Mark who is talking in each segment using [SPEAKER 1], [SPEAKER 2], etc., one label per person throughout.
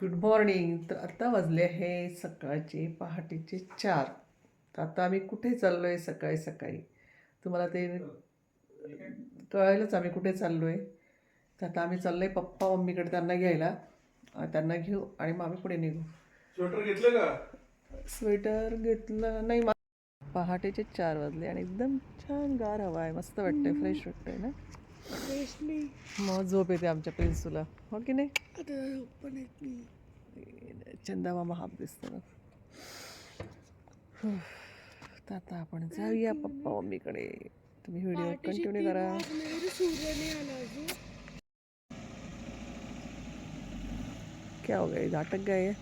[SPEAKER 1] Good morning तर आता वाजले आहे सकाळचे पहाटेचे चार. तर आता आम्ही कुठे चाललो आहे सकाळी सकाळी? तुम्हाला ते कळायलाच आम्ही कुठे चाललो आहे तर आता आम्ही चाललो आहे पप्पा मम्मीकडे त्यांना घ्यायला. त्यांना घेऊ आणि मग आम्ही पुढे निघू.
[SPEAKER 2] स्वेटर घेतलं का?
[SPEAKER 1] स्वेटर घेतलं नाही. मा- पहाटेचे चार वाजले आणि एकदम छान गार हवा आहे. मस्त वाटतंय फ्रेश वाटतंय ना? मग झोप येते आमच्या प्रिन्सूला. हो की नाही? चंदा मामा हाफ दिसतो ना. तर आता आपण जाऊया पप्पा मम्मीकडे. तुम्ही व्हिडिओ कंटिन्यू करा. क्या हो गए अटक गए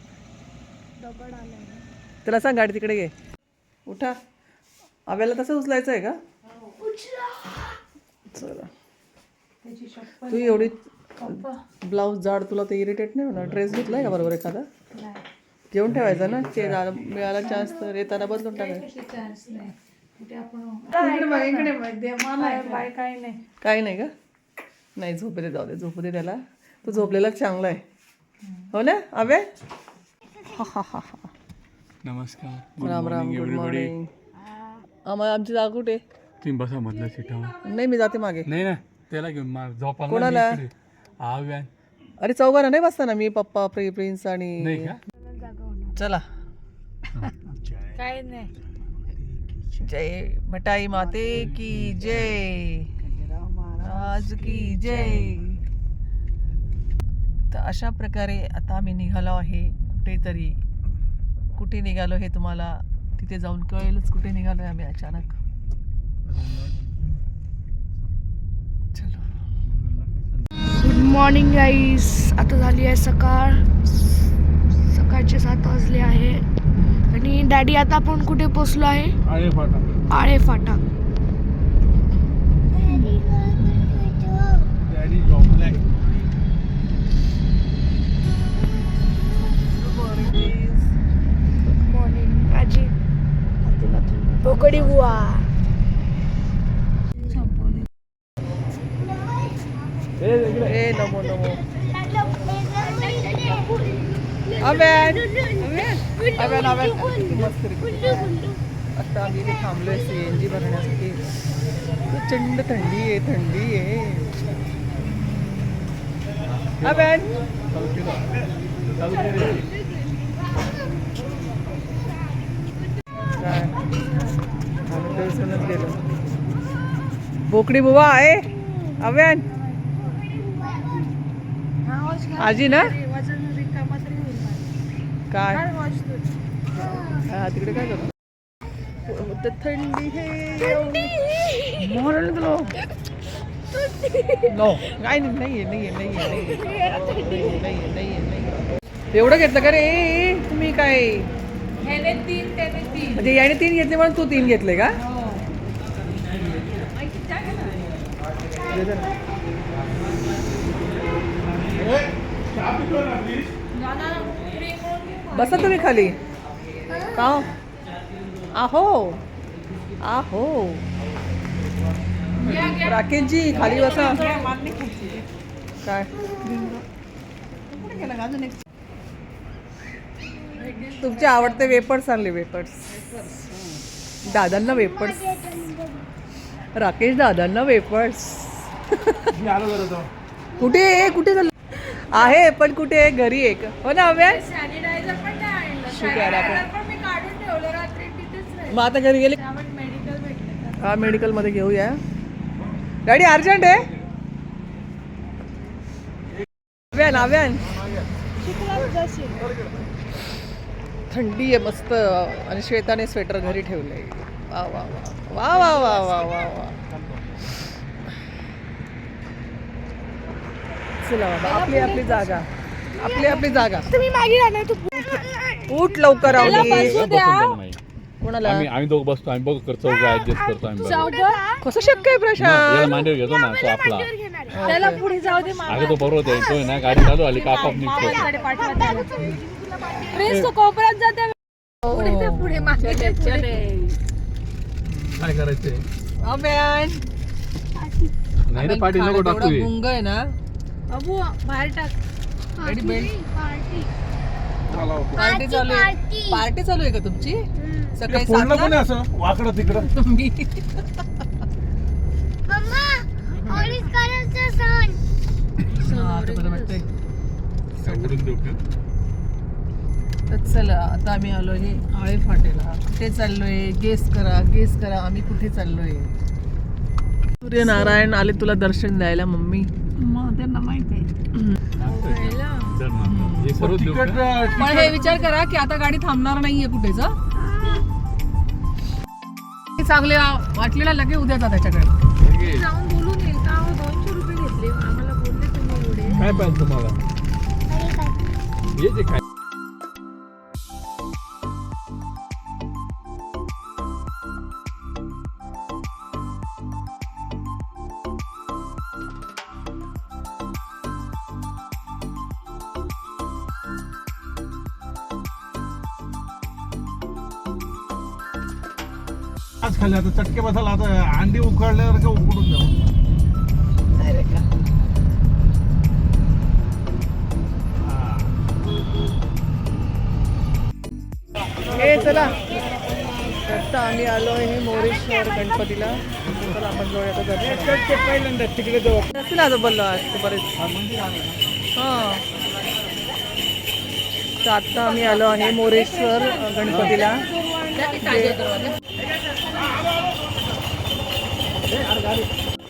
[SPEAKER 1] त्याला सांग गाडी तिकडे घे. उठा. आव्याला तसं उचलायचं आहे का चला. तू एवढी ब्लाऊज जाड तुला ते इरिटेट नाही होणार? ड्रेस घेतलाय का बरोबर एखादा? घेऊन ठेवायचा ना? चे मिळाला चान्स तर येताना बदलून टाकायचं. काही नाही का? नाही झोपू दे जाऊ दे झोपू दे त्याला. तू झोपलेला चांगला आहे. हो ना हा हा हा हा
[SPEAKER 2] नमस्कार
[SPEAKER 1] राम राम गुड मॉर्निंग आम्हाला आमची जागा कुठे?
[SPEAKER 2] तुम्ही बसा मधल्या सीटावर
[SPEAKER 1] नाही मी जाते मागे.
[SPEAKER 2] नाही ना? त्याला घेऊन मार. झोपाला
[SPEAKER 1] कोणाला?
[SPEAKER 2] हा व्यान
[SPEAKER 1] अरे चौघांना नाही बसता ना मी पप्पा प्रि प्रिन्स आणि
[SPEAKER 2] नाही का?
[SPEAKER 1] चला.
[SPEAKER 3] काय नाही.
[SPEAKER 1] जय भटाई माते की जय. आज की जय. तर अशा प्रकारे आता आम्ही निघालो आहे कुठेतरी. कुठे निघालो हे तुम्हाला तिथे जाऊन कळेलच कुठे निघालो आहे आम्ही अचानक चलो
[SPEAKER 3] गुड मॉर्निंग गाईस आता झाली आहे सकाळ. सकाळचे सात वाजले आहे. आणि डॅडी आता आपण कुठे पोचलो आहे?
[SPEAKER 2] फाटा.
[SPEAKER 3] आळे फाटा.
[SPEAKER 1] किती मस्त रे. आता आम्ही इथे थांबलोय सी एन जी भरण्यासाठी. प्रचंड थंडी आहे थंडी आहे. आम्ही गेलो बोकडी बुवा आहे. अव्यान आजी ना? काय? हा तिकडे काय करतो? थंडी हे मॉरल तुला? नो काय नाही नाहीये नाहीये नाहीये नाहीये. नाहीये नाहीये नाहीये. एवढं घेतलं का रे? तुम्ही काय? म्हणजे याने तीन घेतले म्हणून तू तीन घेतले का? ना. बसा तुम्ही खाली. का? आहो. आहो. राकेशजी खाली बसा. काय? तुमचे आवडते वेपर्स आणले वेपर्स. दादांना वेपर्स. राकेश दादांना वेपर्स. कुठे? कुठे झालं आहे पण कुठे आहे? घरी एक. हो ना अव्या
[SPEAKER 3] सॅनिटायझर पण नाही आणलं.
[SPEAKER 1] शुक्र आहे आपण.
[SPEAKER 3] Sanitizer पण मी काढून ठेवलं रात्री तिथेच नाही
[SPEAKER 1] मग आता घरी गेले?
[SPEAKER 3] त्यामुळे मेडिकल भेटलं
[SPEAKER 1] हा मेडिकलमध्ये घेऊया. गाडी अर्जंट आहे? अव्यान अव्यान थंडी आहे मस्त. आणि श्वेताने स्वेटर घरी ठेवलंय. वा वा वा. वा वा वा वा वा वा. चला बाबा. आपली आपली जागा. आपली आपली जागा.
[SPEAKER 3] तुम्ही मागे राहणार तू
[SPEAKER 1] उठ लवकर कोणाला?
[SPEAKER 2] आम्ही आम्ही दोघं बसतो आम्ही बघू करतो ऍडजस्ट करतो आम्ही. बरोबर.
[SPEAKER 1] कसं शक्य आहे
[SPEAKER 2] मग याला
[SPEAKER 1] प्रशांत
[SPEAKER 2] मांडीवर घेतो ना तो आपला.
[SPEAKER 3] त्याला पुढे जाऊ दे
[SPEAKER 2] अगं तो बरोबर आहे तो आहे ना गाडी चालू आली का आपाप निघतो
[SPEAKER 3] मामाकडे पाठवा प्रेस तो कोपऱ्यात जाते. पुढे ते पुढे मागे. ते पुढे.
[SPEAKER 2] काय करायचंय?
[SPEAKER 1] अव्यान
[SPEAKER 2] नाही रे पाठी नको टाकू हे.
[SPEAKER 1] गुंग आहे ना.
[SPEAKER 3] अबू बाहेर टाक.
[SPEAKER 1] पार्टी चालू आहे. पार्टी चालू आहे का तुमची? सकाळी
[SPEAKER 2] फोडलं
[SPEAKER 1] सातला?
[SPEAKER 2] असं? वाकडं तिकडं.
[SPEAKER 1] हा, आता बरं वाटतंय.
[SPEAKER 2] उडून देऊ का?
[SPEAKER 1] तर चला आता आम्ही आलोय आळे फाटेला. कुठे चाललोय? गेस करा गेस करा. आम्ही कुठे चाललोय? सूर्यनारायण आले तुला दर्शन द्यायला मम्मी.
[SPEAKER 3] मग त्यांना माहीत आहे.
[SPEAKER 2] ना. हे?
[SPEAKER 1] पण हे विचार करा की आता गाडी थांबणार नाहीये कुठेच चांगले वाटलेला लगे उद्या जा त्याच्याकडे.
[SPEAKER 3] जाऊन बोलून येईल का? अहो, दोनशे रुपये घेतले. आम्हाला बोलले तुम्ही
[SPEAKER 2] काय पाहिजे तुम्हाला? आज खाली आता चटके बसायला आता अंडी उकडल्यावर का उकडून
[SPEAKER 1] का हे. चला. आता आम्ही आलो आहे मोरेश्वर गणपतीला. तर आपण जाऊया आता दर्शन
[SPEAKER 2] पहिल्यांदा तिकडे जाऊ
[SPEAKER 1] नसेल आज बोललो आज बरेच. हां तर आत्ता आम्ही आलो आहे मोरेश्वर गणपतीला.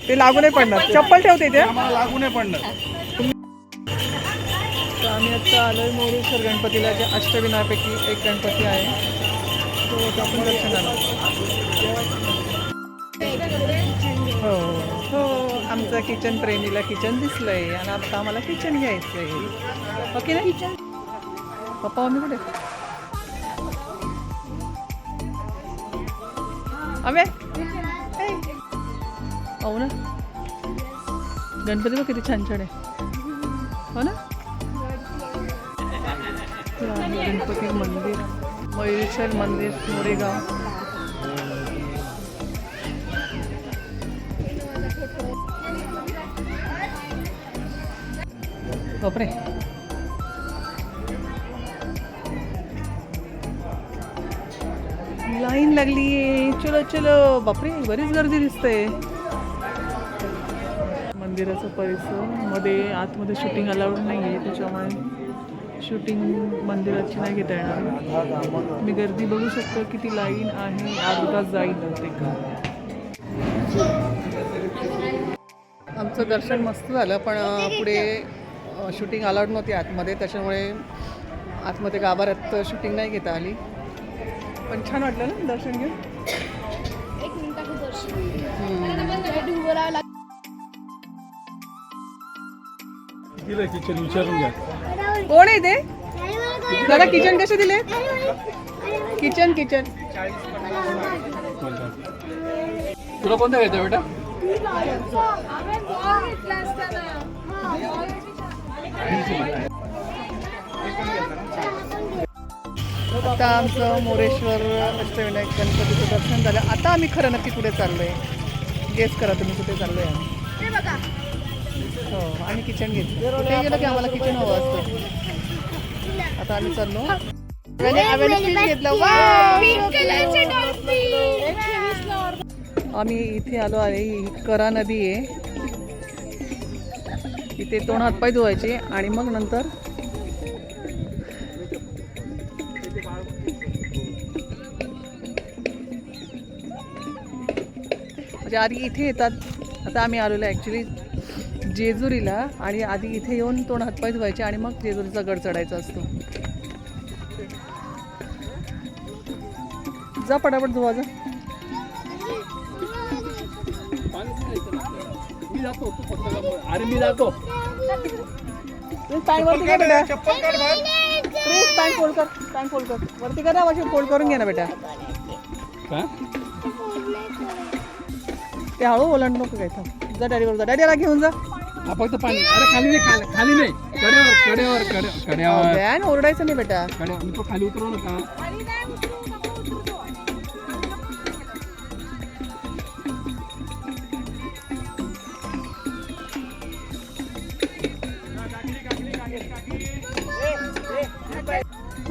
[SPEAKER 1] ते- लागू नाही पडणार. चप्पल ठेवते ते.
[SPEAKER 2] आम्हाला लागू नाही पडणार.
[SPEAKER 1] तर आम्ही आता आलोय मोरेश्वर गणपतीला जे अष्टविनायपैकी एक गणपती आहे. तो आपण दर्शनाला हो हो. आमचं किचन प्रेमीला किचन दिसलंय आणि आता आम्हाला किचन घ्यायचंय. ओके ना किचन पप्पा आम्ही कुठे? अबे. हो ना. गणपती बघ किती छान छान आहे. हो ना? गणपती मंदिर. मयुरेश्वर मंदिर मोरेगाव. बापरे. लाईन लागली आहे. चलो चलो. बापरे बरीच गर्दी दिसते मंदिराचा परिसरमध्ये आतमध्ये शूटिंग अलाउड नाही आहे त्याच्यामुळे शूटिंग मंदिराची नाही घेता येणार. मी गर्दी बघू शकतो किती लाईन आहे अर्धा जाईल ते आमचं दर्शन मस्त झालं पण पुढे शूटिंग अलाउड नव्हती आतमध्ये त्याच्यामुळे आतमध्ये गाभाऱ्यात शूटिंग नाही घेता आली. पण छान वाटलं ना दर्शन घेऊन.
[SPEAKER 3] एक मिनिटाचं दर्शन. उभं
[SPEAKER 2] किचन विचारून घ्या.
[SPEAKER 1] कोण आहे ते? दादा किचन कसे दिले? किचन किचन तुला कोणतं घ्यायचं बेटा? आता आमचं मोरेश्वर अष्टविनायक गणपतीचं दर्शन झालं. आता आम्ही खरं नक्की कुठे चाललोय? गेस करा तुम्ही कुठे चाललोय आम्ही. हो आम्ही किचन घेतलं. कुठे गेलं की आम्हाला किचन हवं असतं? आता आम्ही चाललो. आणि आम्ही घेतलं. इथे आलो आहे. ही करा नदी आहे. इथे तोंड हातपाय धुवायचे आणि मग नंतर म्हणजे आधी इथे येतात. आता आम्ही आलेलो ॲक्च्युली जेजुरीला आणि आधी इथे येऊन तोंड हातपाय धुवायचे आणि मग जेजुरीचा गड चढायचा असतो. जा पटापट धुवा जा.
[SPEAKER 2] मी अरे मी जातो
[SPEAKER 1] पॅन्ट कर फोल्ड कर पॅन्ट फोल्ड कर. वरती करा फोल्ड करून घे ना बेटा. ते हळू ओलांड नको काय थांब जा डॅडीवर जा. डॅडीला घेऊन जा.
[SPEAKER 2] हा फक्त पाणी. अरे खाली नाही खाली खाली नाही. कड्यावर कड्यावर कड्या- कड्यावर
[SPEAKER 1] बॅन ओरडायचं नाही बेटा.
[SPEAKER 2] तो खाली उतरव नका.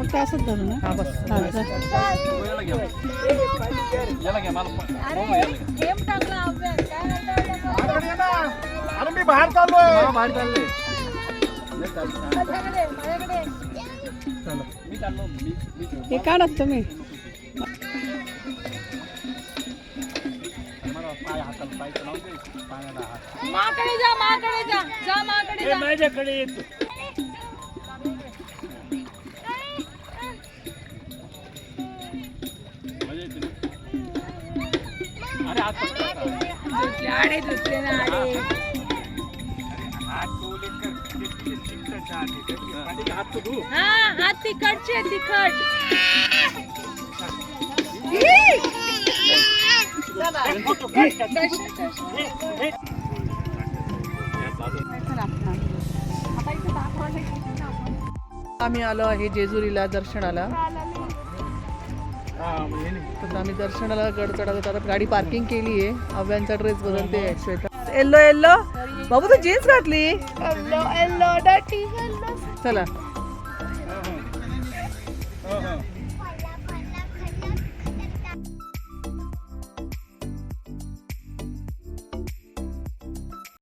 [SPEAKER 1] फक्त असंच धरू ना हा हा
[SPEAKER 2] ना. अरे मी बाहेर चाललोय. बाहेर चाललोय.
[SPEAKER 1] हे काढत तुम्ही.
[SPEAKER 4] माकडे जा माकडे जा. जा माकडे जा.
[SPEAKER 2] माझ्याकडे येतो
[SPEAKER 4] धुतले आडे धुतले ना आडे. हा हात तिखटचे तिखट.
[SPEAKER 1] आम्ही आलो आहे जेजुरीला दर्शनाला. तर आम्ही दर्शनाला गड चढत होतो. आता गाडी पार्किंग केली आहे. अव्यांचा ड्रेस बदलते श्वेता. Yellow yellow. बाबू तू जीन्स घातली?
[SPEAKER 3] येल्लो येल्लो डटी येल्लो.
[SPEAKER 1] चला.